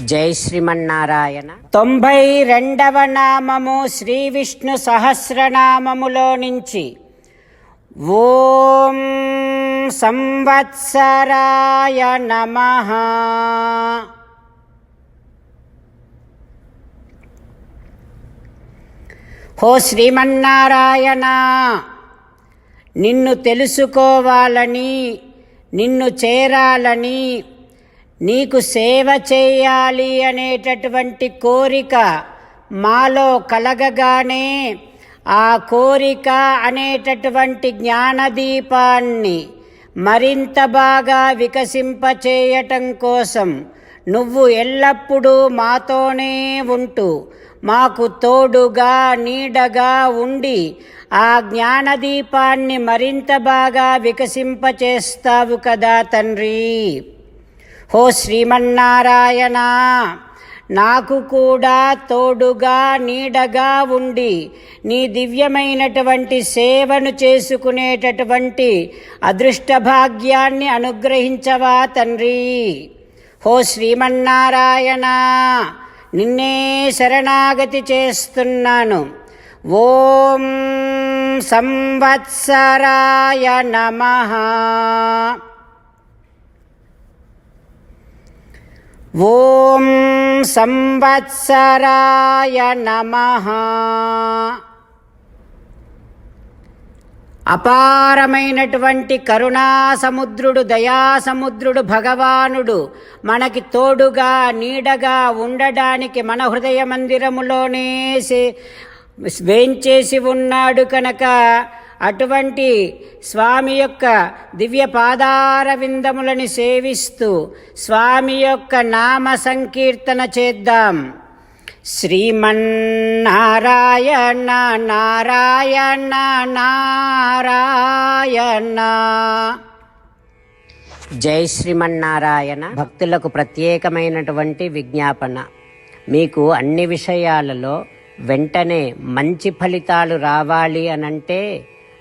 జై శ్రీమన్నారాయణ. తొంభై రెండవ నామము శ్రీ విష్ణు సహస్రనామములో నుంచి. ఓం సంవత్సరాయ నమ. హో శ్రీమన్నారాయణ నిన్ను తెలుసుకోవాలని నిన్ను చేరాలని నీకు సేవ చేయాలి అనేటటువంటి కోరిక మాలో కలగగానే ఆ కోరిక అనేటటువంటి జ్ఞానదీపాన్ని మరింత బాగా వికసింపచేయటం కోసం నువ్వు ఎల్లప్పుడూ మాతోనే ఉంటూ మాకు తోడుగా నీడగా ఉండి ఆ జ్ఞానదీపాన్ని మరింత బాగా వికసింపచేస్తావు కదా తండ్రి. హో శ్రీమన్నారాయణ నాకు కూడా తోడుగా నీడగా ఉండి నీ దివ్యమైనటువంటి సేవను చేసుకునేటటువంటి అదృష్ట భాగ్యాన్ని అనుగ్రహించవా తండ్రి. హో శ్రీమన్నారాయణ నిన్నే శరణాగతి చేస్తున్నాను. ఓం సంవత్సరాయ నమః. ఓం సంవత్సరాయ నమ. అపారమైనటువంటి కరుణా సముద్రుడు దయా సముద్రుడు భగవానుడు మనకి తోడుగా నీడగా ఉండడానికి మన హృదయ మందిరములోనే సే- వేంచేసి ఉన్నాడు కనుక అటువంటి స్వామి యొక్క దివ్య పాదార విందములని సేవిస్తూ స్వామి యొక్క నామ సంకీర్తన చేద్దాం. శ్రీమన్నారాయణ నారాయణ నారాయణ. జై శ్రీమన్నారాయణ. భక్తులకు ప్రత్యేకమైనటువంటి విజ్ఞాపన. మీకు అన్ని విషయాలలో వెంటనే మంచి ఫలితాలు రావాలి అనంటే